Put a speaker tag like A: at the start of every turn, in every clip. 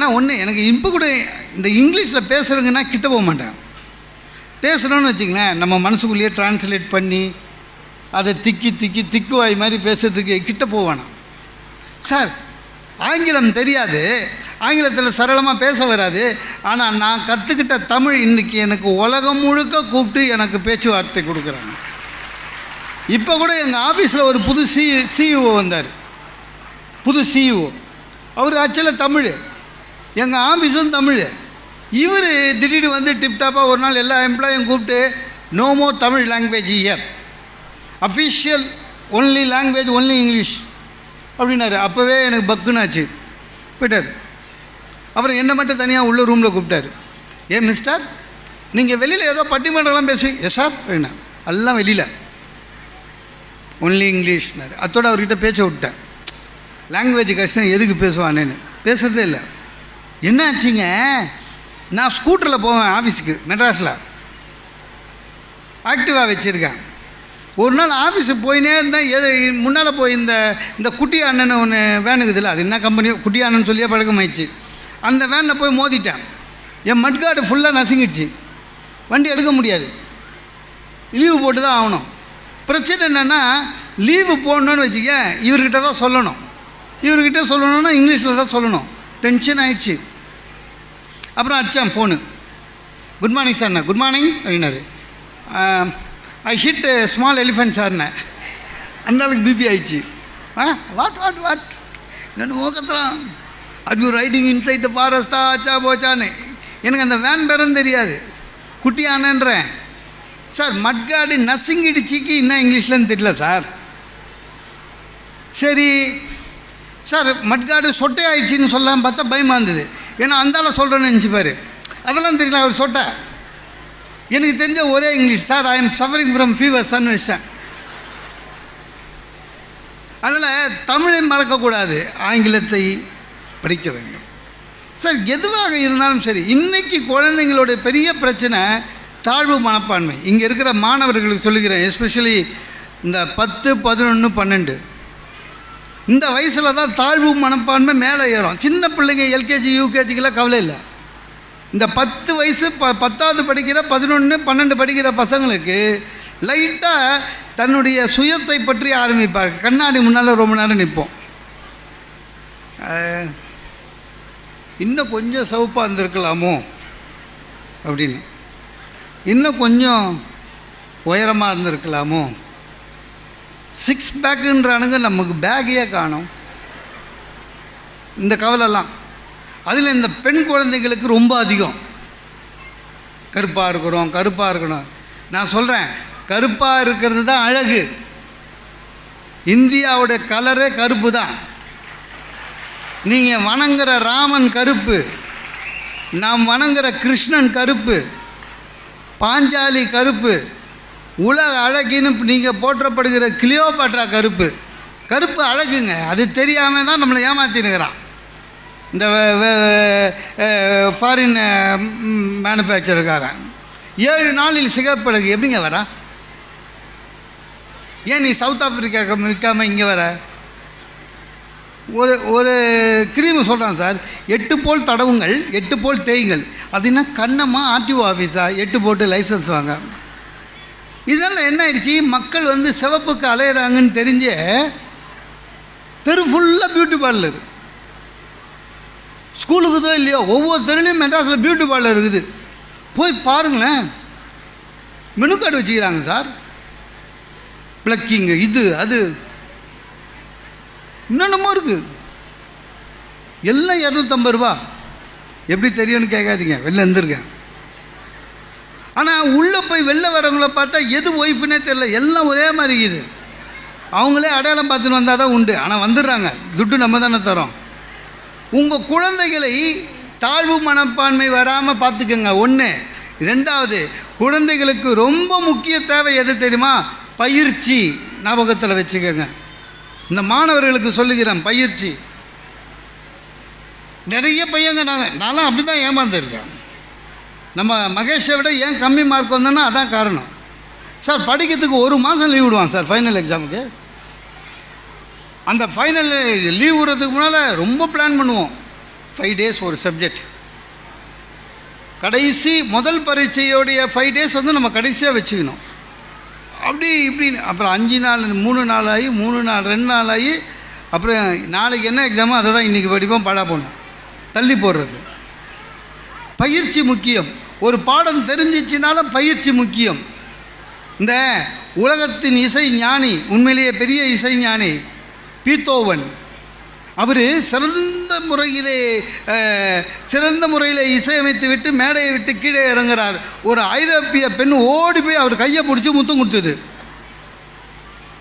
A: ஆனால் ஒன்று எனக்கு இப்போ கூட இந்த இங்கிலீஷில் பேசுகிறவங்கன்னா கிட்ட போக மாட்டேன் பேசுகிறோன்னு வச்சுங்களேன் நம்ம மனசுக்குள்ளேயே டிரான்ஸ்லேட் பண்ணி அதை திக்கி திக்கி திக்குவாய் மாதிரி பேசுறதுக்கு கிட்ட போவானா சார் ஆங்கிலம் தெரியாது. ஆங்கிலத்தில் சரளமாக பேச வராது. ஆனால் நான் கற்றுக்கிட்ட தமிழ் இன்றைக்கி எனக்கு உலகம் முழுக்க கூப்பிட்டு எனக்கு பேச்சுவார்த்தை கொடுக்குறாங்க. இப்போ கூட எங்கள் ஆஃபீஸில் ஒரு புது சி சிஇஓ வந்தார். புது சிஇஓ. அவர் ஆக்சுவலாக தமிழ். எங்கள் ஆஃபீஸும் தமிழ். இவர் திடீர்னு வந்து டிப்டாப்பாக ஒரு நாள் எல்லா எம்ப்ளாயும் கூப்பிட்டு no more Tamil language here official only language only English அப்படின்னாரு. அப்போவே எனக்கு பக்குனாச்சு. போயிட்டார். அப்புறம் என்னை மட்டும் தனியாக உள்ள ரூமில் கூப்பிட்டாரு. ஏன் மிஸ்டர் நீங்கள் வெளியில் ஏதோ பட்டிமன்றம்லாம் பேசுவீங்க எஸ் சார் அப்படின்னா எல்லாம் வெளியில். ஒன்லி இங்கிலீஷ்னாரு அத்தோட அவர்கிட்ட பேச்ச விட்டேன். லாங்குவேஜ் கஷ்டம் எதுக்கு பேசுவானேன்னு. பேசுகிறதே இல்லை. என்னாச்சுங்க? நான் ஸ்கூட்டரில் போவேன் ஆஃபீஸுக்கு மெட்ராஸில். ஆக்டிவாக வச்சுருக்கேன். ஒரு நாள் ஆஃபீஸுக்கு போயினே இருந்தேன். எது முன்னால் போய் இந்த இந்த குட்டி அண்ணன் ஒன்று வேன் அது என்ன கம்பெனியோ குட்டி அண்ணன் சொல்லியே பழக்கமாயிடுச்சு. அந்த வேனில் போய் மோதிட்டேன். என் மட்காடு ஃபுல்லாக நசுங்கிடுச்சு. வண்டி எடுக்க முடியாது. லீவு போட்டு தான் ஆகணும். பிரச்சனை என்னென்னா லீவு போடணும்னு வச்சுக்க இவர்கிட்ட தான் சொல்லணும். இவர்கிட்ட சொல்லணும்னா இங்கிலீஷில் தான் சொல்லணும். டென்ஷன் ஆயிடுச்சு. அப்புறம் அடித்தான் ஃபோனு குட் மார்னிங் சார்ண்ணே குட் மார்னிங் அப்படின்னாரு. ஐ ஹிட் ஸ்மால் எலிஃபென்ட் சார்ண்ணே அந்த அளவுக்கு பிபி ஆயிடுச்சு. ஆ வாட் வாட் வாட் என்ன ஓக்கத்துறான் அது யூ ரைடிங் இன்சைட் த ஃபாரஸ்டா ஆச்சா போச்சான்னு எனக்கு அந்த வேன் பேரும் தெரியாது. குட்டியானன்றேன் சார் மட்காடு நசுங்கிடுச்சிக்கு இன்னும் இங்கிலீஷ்லன்னு தெரியல சார் சரி. சார் மட்காடு சொட்டை ஆயிடுச்சின்னு சொல்லலாம் பார்த்தா பயமாக இருந்தது. ஏன்னா அந்தால சொல்கிறேன்னு நினச்சிப்பார். அதெல்லாம் தெரியல அவர் சொட்டை. எனக்கு தெரிஞ்ச ஒரே English. Sir I am suffering from fever Sun வச்சிட்டேன். அதனால் தமிழை மறக்கக்கூடாது. ஆங்கிலத்தை படிக்க வேண்டும். சார் எதுவாக இருந்தாலும் சரி இன்னைக்கு குழந்தைங்களுடைய பெரிய பிரச்சனை தாழ்வு மனப்பான்மை. இங்கே இருக்கிற மாணவர்களுக்கு சொல்லுகிறேன் எஸ்பெஷலி இந்த பத்து பதினொன்று பன்னெண்டு. இந்த வயசில் தான் தாழ்வு மனப்பான்மை மேலே ஏறும். சின்ன பிள்ளைங்க எல்கேஜி யூகேஜிக்கெல்லாம் கவலை இல்லை. இந்த பத்து வயசு ப பத்தாவது படிக்கிற பதினொன்று பன்னெண்டு படிக்கிற பசங்களுக்கு லைட்டாக தன்னுடைய சுயத்தை பற்றி ஆரம்பிப்பார் கண்ணாடி முன்னால் ரொம்ப நேரம் நிற்போம் இன்னும் கொஞ்சம் சவுப்பாக இருந்திருக்கலாமோ? அப்படின்னு. இன்னும் கொஞ்சம் உயரமாக இருந்திருக்கலாமோ? சிக்ஸ் பேக்குன்றானுங்க நமக்கு பேக்கையே காணும். இந்த கவலைலாம். அதில் இந்த பெண் குழந்தைகளுக்கு ரொம்ப அதிகம். கருப்பாக இருக்கிறோம் கருப்பாக இருக்கணும். நான் சொல்கிறேன் கருப்பாக இருக்கிறது தான் அழகு. இந்தியாவோட கலரே கருப்பு தான் நீங்கள் வணங்குற ராமன் கருப்பு. நாம் வணங்குற கிருஷ்ணன் கருப்பு. பாஞ்சாலி கருப்பு. உலக அழகின்னு நீங்கள் போற்றப்படுகிற கிளியோபாட்ரா கருப்பு. கருப்பு அழகுங்க. அது தெரியாமல் தான் நம்மளை ஏமாத்தினுக்கிறான். இந்த ஃபாரின் மேனுஃபேக்சருக்காரன் ஏழு நாளில் சிகப்பழகு எப்படிங்க வரா? ஏன் நீ சவுத் ஆப்பிரிக்கா விற்காமல் இங்கே வர? ஒரு ஒரு கிரீம் சொல்கிறான் சார். எட்டு போல் தடவுங்கள் எட்டு போல் தேய்ங்கள். அதுனா கண்ணம்மா ஆர்டிஓ ஆஃபீஸா? எட்டு போட்டு லைசன்ஸ் வாங்க. இதனால் என்ன ஆயிடுச்சு? மக்கள் வந்து சிவப்புக்கு அலையிறாங்கன்னு தெரிஞ்ச தெரு ஃபுல்லாக பியூட்டி பார்லர் ஸ்கூலுக்குதோ இல்லையோ ஒவ்வொரு தெருலையும் மெட்ராஸில் பியூட்டி பார்லர் இருக்குது. போய் பாருங்களேன். மெனு கார்டு வச்சுக்கிறாங்க சார். ப்ளக்கிங்கு இது அது. என்னென்னமோ இருக்குது எல்லாம் இரநூத்தம்பது ரூபா. எப்படி தெரியும்னு கேட்காதீங்க. வெளில இருந்திருக்கேன். ஆனால் உள்ளே போய் வெளில வரவங்கள பார்த்தா எது ஒய்ஃபுன்னே தெரில எல்லாம் ஒரே மாதிரி இருக்குது. அவங்களே அடையாளம் பார்த்துன்னு வந்தால் தான் உண்டு. ஆனால் வந்துடுறாங்க. துட்டு நம்ம தானே தரோம். உங்கள் குழந்தைகளை தாழ்வு மனப்பான்மை வராமல் பார்த்துக்கோங்க. ஒன்று ரெண்டாவது குழந்தைகளுக்கு ரொம்ப முக்கிய தேவை எது தெரியுமா? பயிற்சி. ஞாபகத்தில் வச்சுக்கோங்க. இந்த மாணவர்களுக்கு சொல்லுகிறேன் பயிற்சி. நிறைய பையங்க நாங்கள் நான்லாம் அப்படி தான் ஏமாந்துருக்கேன். நம்ம மகேஷை விட ஏன் கம்மி மார்க் வந்தோன்னா அதான் காரணம். சார் படிக்கிறதுக்கு ஒரு மாதம் லீவ் விடுவான் சார் ஃபைனல் எக்ஸாமுக்கு அந்த ஃபைனல் லீவ் விடுறதுக்கு முன்னால் ரொம்ப பிளான் பண்ணுவோம். ஃபைவ் டேஸ் ஒரு சப்ஜெக்ட் கடைசி முதல் பரீட்சையோடைய ஃபைவ் டேஸ் வந்து நம்ம கடைசியாக வச்சுக்கணும். அப்படி இப்படி அப்புறம் அஞ்சு நாள் மூணு நாள் ஆகி மூணு நாள் ரெண்டு நாள் ஆகி அப்புறம் நாளைக்கு என்ன எக்ஸாமோ அதை தான் இன்றைக்கி படிப்போம் பாடா போகணும் தள்ளி போடுறது. பயிற்சி முக்கியம். ஒரு பாடம் தெரிஞ்சிச்சினாலும் பயிற்சி முக்கியம். இந்த உலகத்தின் இசை ஞானி உண்மையிலேயே பெரிய இசை ஞானி பீத்தோவன். அவர் சிறந்த முறையிலே சிறந்த முறையில் இசையமைத்து விட்டு மேடையை விட்டு கீழே இறங்குறார். ஒரு ஐரோப்பிய பெண் ஓடி போய் அவர் கையை பிடிச்சி முத்தம் கொடுத்தது.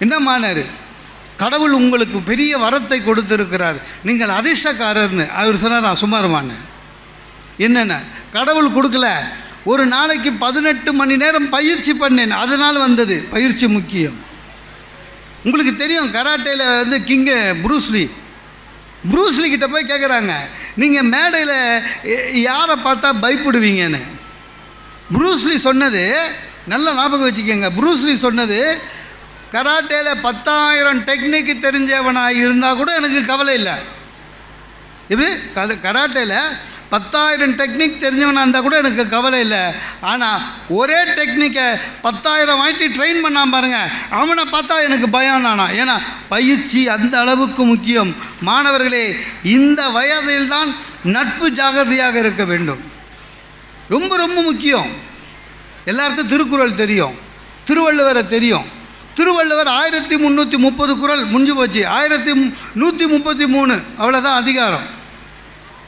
A: என்னமானார் கடவுள் உங்களுக்கு பெரிய வரத்தை கொடுத்துருக்கிறார். நீங்கள் அதிர்ஷ்டக்காரர்னு. அவர் சொன்னார் சுமாரமான என்னென்ன? கடவுள் கொடுக்கல. ஒரு நாளைக்கு பதினெட்டு மணி நேரம் பயிற்சி பண்ணேன். அதனால் வந்தது. பயிற்சி முக்கியம். உங்களுக்கு தெரியும் கராட்டையில் வந்து கிங்கு ப்ரூஸ்லி ப்ரூஸ்லி கிட்ட போய் கேட்குறாங்க நீங்கள் மேடையில் யாரை பார்த்தா பயப்படுவீங்கன்னு. ப்ரூஸ்லி சொன்னது நல்ல ஞாபகம் வச்சுக்கோங்க. ப்ரூஸ்லி சொன்னது கராட்டையில் பத்தாயிரம் டெக்னிக் தெரிஞ்சவனாக இருந்தால் கூட எனக்கு கவலை இல்லை. இது கராட்டையில் பத்தாயிரம் டெக்னிக் தெரிஞ்சவனாக இருந்தால் கூட எனக்கு கவலை இல்லை. ஆனால் ஒரே டெக்னிக்கை பத்தாயிரம் வாங்கிட்டு ட்ரெயின் பண்ணாமல் பாருங்கள் அவனை பார்த்தா எனக்கு பயம் நானா ஏன்னா பயிற்சி அந்த அளவுக்கு முக்கியம். மாணவர்களே இந்த வயதில்தான் நட்பு ஜாகிரதையாக இருக்க வேண்டும். ரொம்ப ரொம்ப முக்கியம். எல்லாருக்கும் திருக்குறள் தெரியும். திருவள்ளுவரை தெரியும். திருவள்ளுவர் ஆயிரத்தி முந்நூற்றி முப்பது குறள் முடிஞ்சு போச்சு. ஆயிரத்தி நூற்றி முப்பத்தி மூணு. அவ்வளோதான் அதிகாரம்.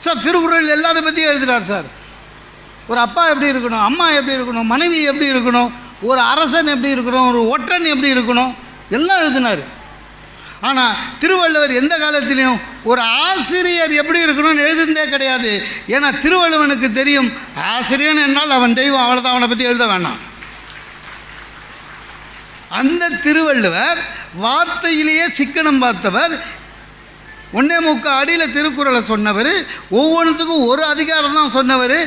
A: சார் திருக்குறள் எல்லாரும் பற்றியும் எழுதுகிறார் சார். ஒரு அப்பா எப்படி இருக்கணும் அம்மா எப்படி இருக்கணும் மனைவி எப்படி இருக்கணும் ஒரு அரசன் எப்படி இருக்கணும் ஒரு ஒற்றன் எப்படி இருக்கணும் எல்லாம் எழுதினார். ஆனால் திருவள்ளுவர் எந்த காலத்திலையும் ஒரு ஆசிரியர் எப்படி இருக்கணும்னு எழுதுனதே கிடையாது. ஏன்னா திருவள்ளுவனுக்கு தெரியும் ஆசிரியன் என்றால் அவன் தெய்வம் அவ்வளோதான் அவனை பற்றி எழுத வேண்டாம் அந்த திருவள்ளுவர் வார்த்தையிலேயே சிக்கனம் பார்த்தவர் ஒன்னே முக்கால் அடியில் திருக்குறளை சொன்னவர் ஒவ்வொன்றுத்துக்கும் ஒரு அதிகாரம் தான் சொன்னவர்.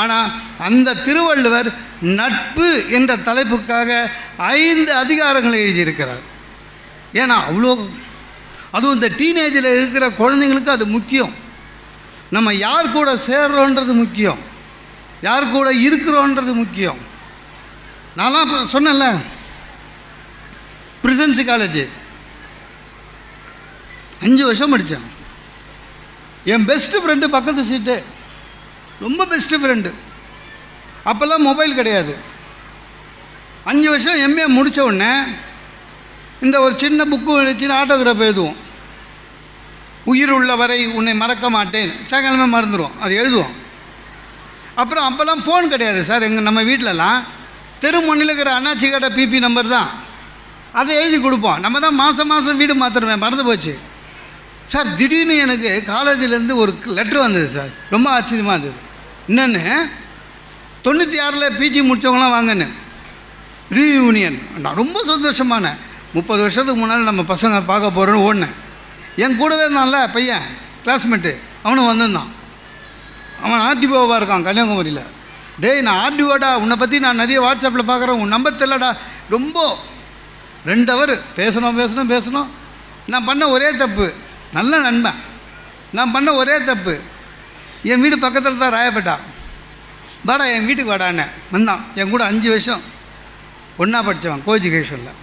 A: ஆனால் அந்த திருவள்ளுவர் நட்பு என்ற தலைப்புக்காக ஐந்து அதிகாரங்களை எழுதியிருக்கிறார். ஏன்னா அவ்வளோ அதுவும் இந்த டீனேஜில் இருக்கிற குழந்தைங்களுக்கு அது முக்கியம். நம்ம யார் கூட சேர்றோன்றது முக்கியம். யார் கூட இருக்கிறோன்றது முக்கியம். நான்லாம் சொன்னேன்ல பிரசிடென்சி காலேஜ். அஞ்சு வருஷம் படித்தேன் என் பெஸ்ட்டு ஃப்ரெண்டு பக்கத்து சீட்டு ரொம்ப பெஸ்ட்டு ஃப்ரெண்டு அப்போல்லாம் மொபைல் கிடையாது. அஞ்சு வருஷம் எம்ஏ முடித்த உடனே இந்த ஒரு சின்ன புக்கு வச்சு ஆட்டோகிராஃப் எழுதுவோம். உயிர் உள்ள வரை உன்னை மறக்க மாட்டேன். சாயங்காலமே மறந்துடுவோம் அது எழுதுவோம். அப்புறம் அப்போல்லாம் ஃபோன் கிடையாது சார் எங்கள் நம்ம வீட்டிலலாம் தெரு இருக்கிற அண்ணாச்சி கடை பிபி நம்பர் தான். அதை எழுதி கொடுப்போம். நம்ம தான் மாதம் மாதம் வீடு மாற்றுருவேன் மறந்து போச்சு. சார் திடீர்னு எனக்கு காலேஜிலேருந்து ஒரு லெட்ரு வந்தது சார். ரொம்ப ஆச்சரியமாக இருந்தது. என்னென்னு தொண்ணூற்றி ஆறில் பிஜி முடித்தவங்களாம் வாங்கன்னு. ரீயூனியன் நான் ரொம்ப சந்தோஷமான. முப்பது வருஷத்துக்கு முன்னால் நம்ம பசங்க பார்க்க போகிறோன்னு ஓடினேன். என் கூடவே இருந்தான்ல பையன் கிளாஸ்மேட்டு அவனும் வந்திருந்தான். அவன் ஆர்டிஓவாக இருக்கான் கன்னியாகுமரியில். டேய் நான் ஆர்டிஓடா உன்னை பற்றி நான் நிறைய வாட்ஸ்அப்பில் பார்க்குறேன். உன் நம்பர் தெரியலடா. ரொம்ப ரெண்டு ஹவர் பேசணும் பேசணும் பேசணும். நான் பண்ண ஒரே தப்பு. நல்ல நண்பன். நான் பண்ண ஒரே தப்பு. என் வீடு பக்கத்தில் தான் ராயப்பேட்டா. வாடா என் வீட்டுக்கு வாடான்னு வந்தான். என் கூட அஞ்சு வருஷம் ஒன்றா படித்தவன் கோ எஜுகேஷனில்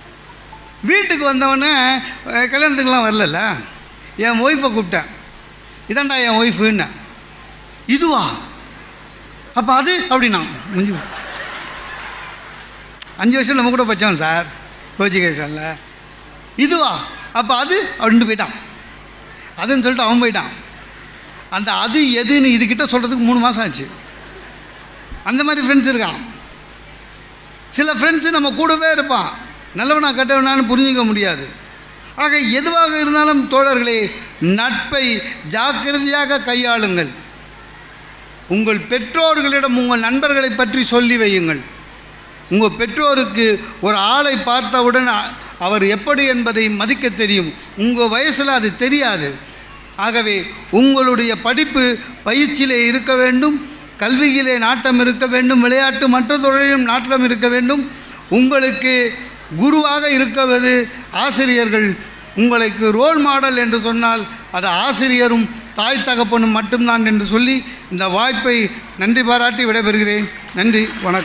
A: வீட்டுக்கு வந்தவொடனே கல்யாணத்துக்கெலாம் கல்யாணத்துக்குலாம் வரலல்ல. என் ஒய்ஃபை கூப்பிட்டேன். இதான்டா என் ஒய்ஃபுன்னு இதுவா? அப்போ அது அப்படின்னா முடிஞ்சு அஞ்சு வருஷம் நம்ம கூட படித்தோம் சார் கோச்சிகேஷனில் இதுவா? அப்போ அது அப்படின்ட்டு போயிட்டான். அதுன்னு சொல்லிட்டு அவன் போயிட்டான். அந்த அது எதுன்னு இதுக்கிட்ட சொல்கிறதுக்கு மூணு மாதம் ஆச்சு. அந்த மாதிரி ஃப்ரெண்ட்ஸ் இருக்கான். சில ஃப்ரெண்ட்ஸு நம்ம கூடவே இருப்பான். நல்லவனா கெட்டவனான்னு புரிஞ்சிக்க முடியாது. ஆக எதுவாக இருந்தாலும் தோழர்களே நட்பை ஜாக்கிரதையாக கையாளுங்கள். உங்கள் பெற்றோர்களிடம் உங்கள் நண்பர்களை பற்றி சொல்லி வையுங்கள். உங்கள் பெற்றோருக்கு ஒரு ஆளை பார்த்தவுடன் அவர் எப்படி என்பதை மதிக்க தெரியும். உங்கள் வயசில் அது தெரியாது. ஆகவே உங்களுடைய படிப்பு பயிற்சியிலே இருக்க வேண்டும் கல்வியிலே நாட்டம் இருக்க வேண்டும் விளையாட்டு மற்ற தொழிலும் நாட்டம் இருக்க வேண்டும். உங்களுக்கு குருவாக இருக்கவது ஆசிரியர்கள். உங்களுக்கு ரோல் மாடல் என்று சொன்னால் அது ஆசிரியரும் தாய் தகப்பனும் மட்டும்தான் என்று சொல்லி இந்த வாய்ப்பை நன்றி பாராட்டி விடைபெறுகிறேன். நன்றி வணக்கம்.